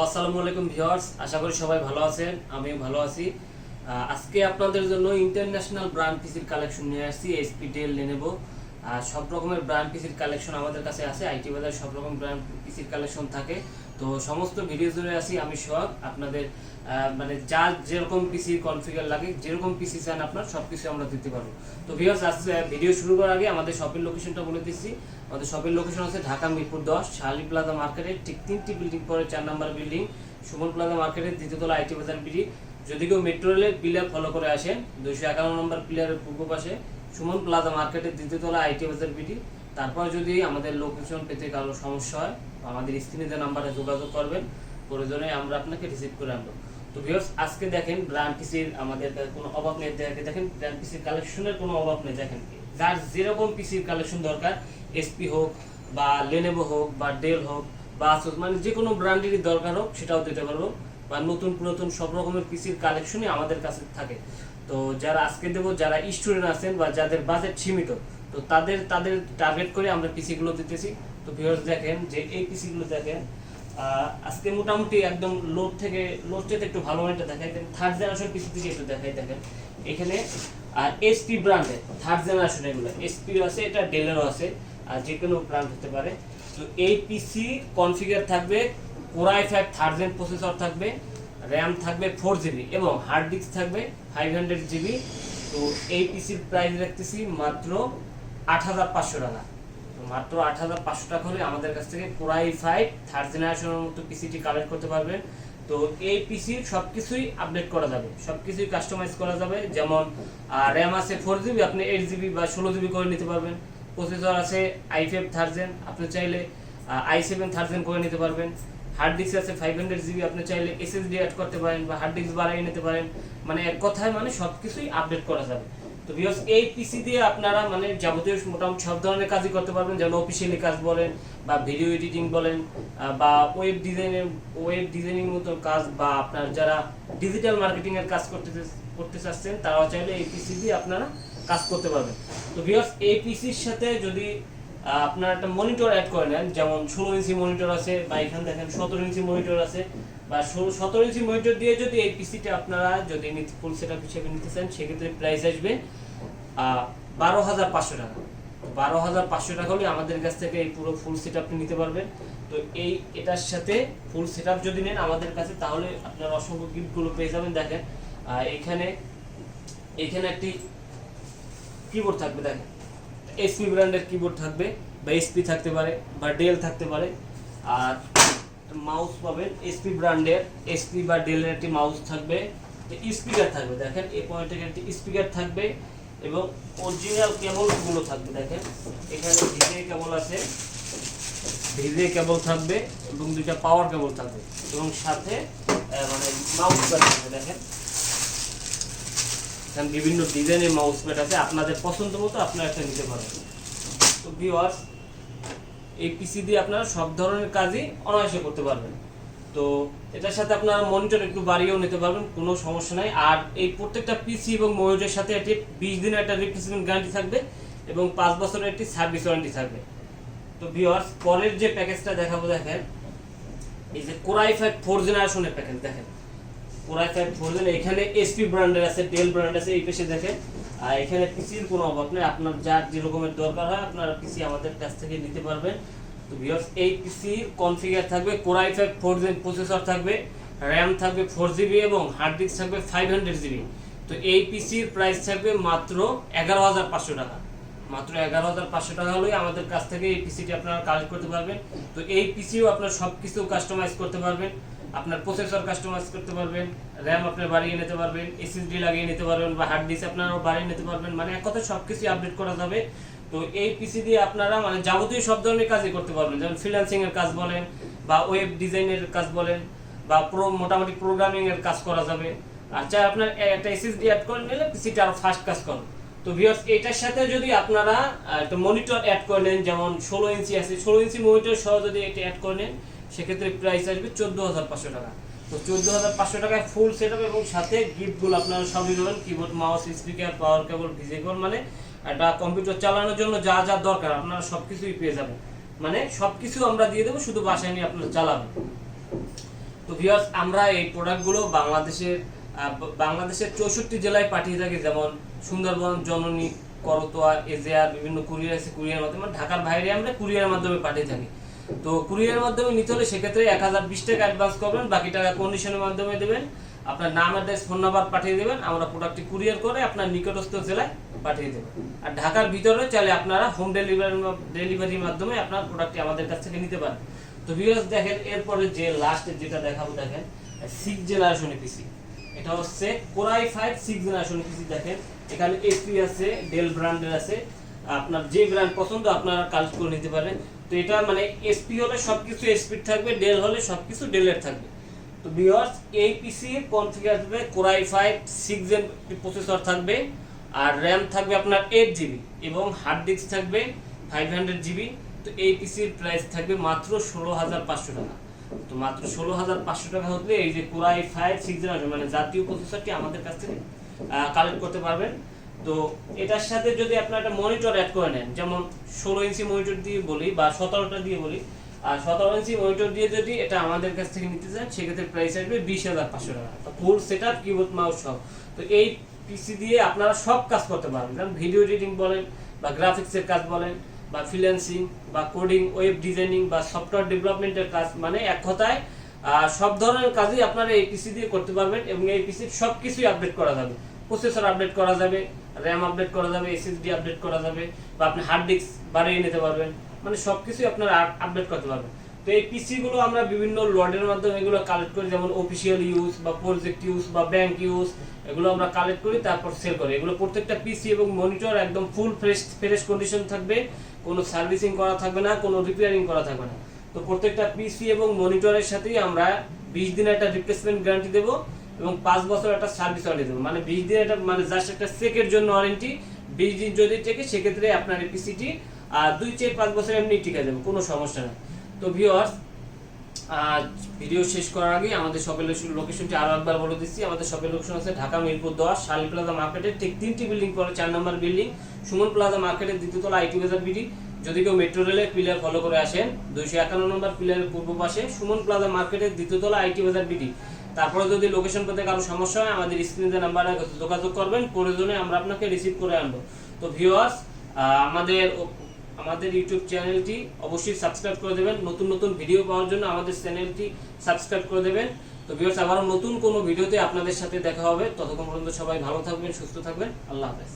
আসসালামু আলাইকুম ভিউয়ার্স, আশা করি সবাই ভালো আছেন, আমিও ভালো আছি। আজকে আপনাদের জন্য ইন্টারন্যাশনাল ব্র্যান্ড পিসির কালেকশন নিয়ে আসছি এসপি ডেল লেনেভো সব রকমের ব্র্যান্ড পিসির কালেকশন আমাদের কাছে আছে, আইটি বাজার সব রকম ব্র্যান্ড পিসির কালেকশন থাকে। তো সমস্ত ভিডিও জুড়ে আছি, আমি সব আপনাদের মানে যা যেরকম পিসি কনফিগার লাগে, যেরকম পিসি চান আপনার সব কিছু আমরা দিতে পারব। তো ভিউয়ার্স আজ ভিডিও শুরু করার আগে আমাদের শপের লোকেশনটা বলে দিচ্ছি। আমাদের শপের লোকেশন আছে ঢাকা মিরপুর দশ, শালি প্লাজা মার্কেটের ঠিক তিনটি বিল্ডিং পরে চার নাম্বার বিল্ডিং সুমন প্লাজা মার্কেটের দ্বিতীয়তলা আইটি বাজার বিডি যদি কেউ মেট্রো রেলের পিলার ফলো করে আসেন, দুইশো একান্ন নম্বর পিলারের পূর্ব পাশে, সুমন প্লাজা মার্কেটের দ্বিতীয়তলা আইটি বাজার বিডি তারপর যদি আমাদের লোকেশন পেতে কারও সমস্যা হয়, আমাদের স্ক্রিনে নাম্বারে যোগাযোগ করবেন, প্রয়োজনে আমরা আপনাকে রিসিভ করে আনব। তো ভিউয়ার্স আজকে দেখেন ব্র্যান্ড পিসির আমাদের কোনো অভাব নেই। দেখে দেখেন ব্র্যান্ড পিসির কালেকশনের কোনো অভাব নেই, দেখেন। যার যেরকম পিসির কালেকশন দরকার এসপি হোক বা লেনেভো হোক বা ডেল হোক বা আসুস মানে যে কোনো ব্র্যান্ডেরই দরকার হোক, সেটাও দিতে পারব। বা নতুন পুরাতন সব রকমের পিসির কালেকশনই আমাদের কাছে থাকে। তো যারা আজকে দেবো, যারা স্টুডেন্ট আছেন বা যাদের বাজেট সীমিত তো তাদের তাদের টার্গেট করে আমরা পিসিগুলো দিতেছি। তো ভিউয়ার্স দেখেন যে এই পিসিগুলো দেখেন আজকে মোটামুটি একদম লোড থেকে লোড থেকে একটু ভালো একটা দেখাই দেন। থার্ড জেনারেশন পিসি থেকে একটু দেখাই দেখেন। এখানে আর এসপি ব্র্যান্ডের থার্ড জেনারেশন এগুলো এসপি আছে, এটা ডেলেরও আছে, আর যে কোনো ব্র্যান্ড হতে পারে। তো এই পিসি কনফিগার থাকবে core i five third gen processor থাকবে র্যাম থাকবে ফোর জিবি এবং হার্ড ডিস্ক থাকবে ফাইভ হান্ড্রেড জিবি তো এই পিসির প্রাইস রাখতেছি মাত্র আট হাজার পাঁচশো টাকা। মাত্র আট হাজার পাঁচশো টাকা হলে আমাদের কাছ থেকে কোরাই ফাইভ থার্ড জেনারেশনের মতো পিসিটি কালেক্ট করতে পারবেন। তো এই পিসির সব কিছুই আপডেট করা যাবে। সব কিছুই কাস্টমাইজ করা যাবে। যেমন র্যাম আছে ফোর জিবি আপনি এইট জিবি বা ষোলো জিবি করে নিতে পারবেন। প্রসেসর আছে আই ফাইভ থার্জেন আপনি চাইলে আই সেভেন থার্জেন করে নিতে পারবেন। হার্ড ডিস্ক আছে ফাইভ হান্ড্রেড জিবি আপনি চাইলে এসএসডি অ্যাড করতে পারেন বা হার্ড ডিস্ক বাড়িয়ে নিতে পারেন। মানে এক কথায় মানে সব কিছুই আপডেট করা যাবে। তো বিকজ এই পিসি দিয়ে আপনারা মানে যাবতীয় মোটামুটি সব ধরনের কাজই করতে পারবেন, যেমন অফিসিয়ালি কাজ বলেন, বা ভিডিও এডিটিং বলেন বা ওয়েব ডিজাইনের ওয়েব ডিজাইনিং মতো কাজ, বা আপনার যারা ডিজিটাল মার্কেটিং এর কাজ করতে করতে চাচ্ছেন, তারাও চাইলে এই পিসি দিয়ে আপনারা কাজ করতে পারবেন। তো বিকজ এই পিসির সাথে যদি আপনার একটা মনিটর অ্যাড করে নেন, যেমন ষোলো ইঞ্চি মনিটর আছে, বা এখানে দেখেন সতেরো ইঞ্চি মনিটর আছে, বা সতেরো ইঞ্চি মনিটর দিয়ে যদি এই পিসিটা আপনারা যদি ফুল সেট আপ হিসেবে নিতে চান, সেক্ষেত্রে প্রাইস আসবে বারো হাজার পাঁচশো টাকা। বারো হাজার পাঁচশো টাকা হলে আমাদের কাছ থেকে এই পুরো ফুল সেট আপনি নিতে পারবেন। তো এই, এটার সাথে ফুল সেট আপ যদি নেন আমাদের কাছে, তাহলে আপনার অসংখ্য গিফটগুলো পেয়ে যাবেন, দেখেন। এখানে এখানে একটি কিবোর্ড থাকবে, দেখেন। এসপি ব্র্যান্ডের কিবোর্ড থাকবে বা এসপি থাকতে পারে বা ডেল থাকতে পারে। আর মাউস পাবেন এসপি ব্র্যান্ডের এসপি বা ডেলের একটি মাউস থাকবে। স্পিকার থাকবে, দেখেন, এই পয়েন্টে একটি স্পিকার থাকবে এবং অরিজিনাল কেবলগুলো থাকবে, দেখেন। এখানে ভিজে কেবল আছে, ভিজে কেবল থাকবে এবং দুইটা পাওয়ার কেবল থাকবে এবং সাথে মানে মাউস থাকবে, দেখেন। এখানে বিভিন্ন ডিজাইনের মাউস প্যাড আছে, আপনাদের পছন্দ মতো আপনারা একটা নিতে পারেন। তো ভিউয়ার্স এই পিসি দিয়ে আপনারা সব ধরনের কাজই অনায়াসে করতে পারবেন। তো এটার সাথে আপনারা মনিটর একটু বাড়িয়েও নিতে পারবেন, কোনো সমস্যা নাই। আর এই প্রত্যেকটা পিসি এবং মনিটরের সাথে একটি বিশ দিনের একটা রিপ্লেসমেন্ট গ্যারান্টি থাকবে এবং পাঁচ বছরের একটি সার্ভিস ওয়ারেন্টি থাকবে। তো ভিউয়ার্স পরের যে প্যাকেজটা দেখাবো দেখেন, এই যে কোরাই ফাইভ ফোর জেনারেশনের প্যাকেজ দেখেন। Core i five four gen এখানে এসপি ব্র্যান্ডের আছে ডেল ব্র্যান্ড আছে, এই পেশে দেখেন। আর এখানে পিসির কোনো অভাব নেই, আপনার যার যে রকমের দরকার হয়, আপনারা পিসি আমাদের কাছ থেকে নিতে পারবেন। তো ভিউয়ার্স এই পিসির কনফিগার থাকবে core i five four gen processor থাকবে র্যাম থাকবে ফোর জিবি এবং হার্ড ডিস্ক থাকবে ফাইভ হান্ড্রেড জিবি তো এই পিসির প্রাইস থাকবে মাত্র এগারো হাজার পাঁচশো টাকা। মাত্র এগারো হাজার পাঁচশো টাকা হলেই আমাদের কাছ থেকে এই পিসিটি আপনারা কালেক্ট করতে পারবেন। তো এই পিসিও আপনার সব কিছু কাস্টমাইজ করতে পারবেন। আপনার প্রসেসর কাস্টমাইজ করতে পারবেন র্যাম আপনি বাড়িয়ে নিতে পারবেন এসএসডি লাগিয়ে নিতে পারবেন বা হার্ড ডিস্ক আপনারাও বাড়িয়ে নিতে পারবেন মানে এক কথা সব কিছুই আপডেট করা যাবে। তো এই পিসি দিয়ে আপনারা মানে যাবতীয় সব ধরনের কাজই করতে পারবেন, যেমন ফ্রিল্যান্সিং এর কাজ বলেন বা ওয়েব ডিজাইনের কাজ বলেন বা প্রো মোটামুটি প্রোগ্রামিং এর কাজ করা যাবে। আর চাই আপনার একটা এসএসডি অ্যাড করে নিলে পিসিটা আরও ফাস্ট কাজ করবে তো ভিউয়ার্স এটার সাথে যদি আপনারা একটা মনিটর অ্যাড করে নেন, যেমন ষোলো ইঞ্চি আছে, ষোলো ইঞ্চি মনিটর সহ যদি এটা অ্যাড করে নেন সেক্ষেত্রে প্রাইস আসবে চোদ্দ হাজার পাঁচশো টাকা। তো চোদ্দ হাজার পাঁচশো টাকায় ফুল সেট এবং সাথে গিফটগুলো আপনারা সবই দেবেন keyboard mouse speaker power cable VGA cable মানে একটা কম্পিউটার চালানোর জন্য যা যা দরকার, আপনারা সব কিছুই পেয়ে যাবেন। মানে সব কিছু আমরা দিয়ে দেবো, শুধু বাসায় নিয়ে আপনারা চালাবেন। তো তো আমরা এই প্রোডাক্টগুলো বাংলাদেশের বাংলাদেশের চৌষট্টি জেলায় পাঠিয়ে থাকি। যেমন সুন্দরবন, জননী, করতোয়া এজেআর বিভিন্ন কুরিয়ার আছে, কুরিয়ার মাধ্যমে। মানে ঢাকার বাইরে আমরা কুরিয়ারের মাধ্যমে পাঠিয়ে থাকি। তো কুরিয়ারের মাধ্যমে নিতে হলে সেক্ষেত্রে এক হাজার বিশ টাকা অ্যাডভান্স করবেন, বাকি টাকা কন্ডিশনের মাধ্যমে দেবেন। আপনার নাম অ্যাড্রেস ফোন নাম্বার পাঠিয়ে দেবেন, আমরা প্রোডাক্টটি কুরিয়ার করে আপনার নিকটস্থ জেলায় পাঠিয়ে দেবেন আর ঢাকার ভিতরে চাইলে আপনারা হোম ডেলিভারি ডেলিভারির মাধ্যমে আপনার প্রোডাক্টটি আমাদের কাছ থেকে নিতে পারেন। তো ভিউয়ার্স দেখেন, এরপরে যে লাস্ট যেটা দেখাবো, দেখেন সিক্স জেনারেশন পিসি এটা হচ্ছে core i five six generation PC দেখেন। এখানে এসপি আছে ডেল ব্র্যান্ডের আছে। আপনার যে ব্র্যান্ড পছন্দ, আপনারা কালেক্ট করে নিতে পারেন তো এটা মানে এসপি হলে সবকিছু এসপি থাকবে ডেল হলে সবকিছু ডেলের থাকবে। তো ভিউয়ার্স এই পিসি কনফিগার থাকবে core i five six gen processor থাকবে, আর র্যাম থাকবে আপনার এইট জিবি এবং হার্ড ডিস্ক থাকবে ফাইভ হান্ড্রেড জিবি তো এই পিসির প্রাইস থাকবে মাত্র ষোলো হাজার পাঁচশো টাকা। তো মাত্র ষোলো হাজার পাঁচশো টাকা হলে এই যে কোরাই ফাইভ সিক্স মানে জাতীয় প্রসেসরটি আমাদের কাছ থেকে কালেক্ট করতে পারবেন। তো এটার সাথে যদি আপনার একটা মনিটর অ্যাড করে নেন, যেমন ষোলো ইঞ্চি মনিটর দিয়ে বলি বা সতেরোটা দিয়ে বলি, আর সতেরো ইঞ্চি মনিটর দিয়ে যদি এটা আমাদের কাছ থেকে নিতে চান, সেক্ষেত্রে প্রাইস আসবে বিশ হাজার পাঁচশো টাকা। Full set up keyboard mouse সব। তো এই পিসি দিয়ে আপনারা সব কাজ করতে পারবেন। যেমন ভিডিও এডিটিং বলেন, বা গ্রাফিক্সের কাজ বলেন, বা ফ্রিল্যান্সিং বা কোডিং ওয়েব ডিজাইনিং বা সফটওয়্যার ডেভেলপমেন্টের কাজ। মানে এক কথায় সব ধরনের কাজই আপনারা এই পিসি দিয়ে করতে পারবেন এবং এই পিসির সব কিছুই আপডেট করা যাবে। প্রসেসর আপডেট করা যাবে র্যাম আপডেট করা যাবে এসএসডি আপডেট করা যাবে বা আপনি হার্ড ডিস্ক বাড়িয়ে নিতে পারবেন। মানে সব কিছুই আপনারা আপডেট করতে পারবেন। তো এই পিসি গুলো আমরা বিভিন্ন লটের মাধ্যমে এগুলো কালেক্ট করি, যেমন অফিসিয়াল ইউজ বা প্রজেক্ট ইউজ বা ব্যাংক ইউজ এগুলো আমরা কালেক্ট করি, তারপর সেল করি। এগুলো প্রত্যেকটা পিসি এবং মনিটর একদম ফুল ফ্রেশ ফ্রেশ কন্ডিশন থাকবে, কোনো সার্ভিসিং করা থাকবে না, কোনো রিপেয়ারিং করা থাকবে না। তো প্রত্যেকটা পিসি এবং মনিটরের সাথেই আমরা বিশ দিনের একটা রিপ্লেসমেন্ট গ্যারান্টি দেবো। এবং পাঁচ বছর একটা সার্ভিস ওয়ারেন্টি দেবো। মানে বিশ দিন একটা মানে জাস্ট একটা সেকের জন্য ওয়ারেন্টি বিশ দিন যদি থেকে সেক্ষেত্রে আপনার পিসিটি দুই চার পাঁচ বছর এমনি টিকে যাবে, কোনো সমস্যা নেই। তো ভিওয়ার্স ভিডিও শেষ করার আগে আমাদের শপের লোকেশনটি আরও একবার বলে দিচ্ছি। আমাদের শপের লোকেশন আছে ঢাকা মিরপুর দশ, শাল প্লাজা মার্কেটের ঠিক তিনটি বিল্ডিং পরে চার নম্বর বিল্ডিং সুমন প্লাজা মার্কেটের দ্বিতীয়তলা আইটি বাজার বিডি যদি কেউ মেট্রো রেলের পিলার ফলো করে আসেন, দুইশো একান্ন নম্বর পিলারের পূর্ব পাশে সুমন প্লাজা মার্কেটের দ্বিতীয়তলা আইটি বাজার বিডি তারপরে যদি লোকেশন পেতে কারও সমস্যা হয়, আমাদের স্ক্রিনে নাম্বারে যোগাযোগ করবেন, প্রয়োজনে আমরা আপনাকে রিসিভ করে আনব। তো ভিউয়ার্স আমাদের আমাদের ইউটিউব চ্যানেলটি অবশ্যই সাবস্ক্রাইব করে দেবেন। নতুন নতুন ভিডিও পাওয়ার জন্য আমাদের চ্যানেলটি সাবস্ক্রাইব করে দেবেন। তো ভিউয়ার্স আবারও নতুন কোনো ভিডিওতে আপনাদের সাথে দেখা হবে। ততক্ষণ পর্যন্ত সবাই ভালো থাকবেন, সুস্থ থাকবেন। আল্লাহ হাফেজ।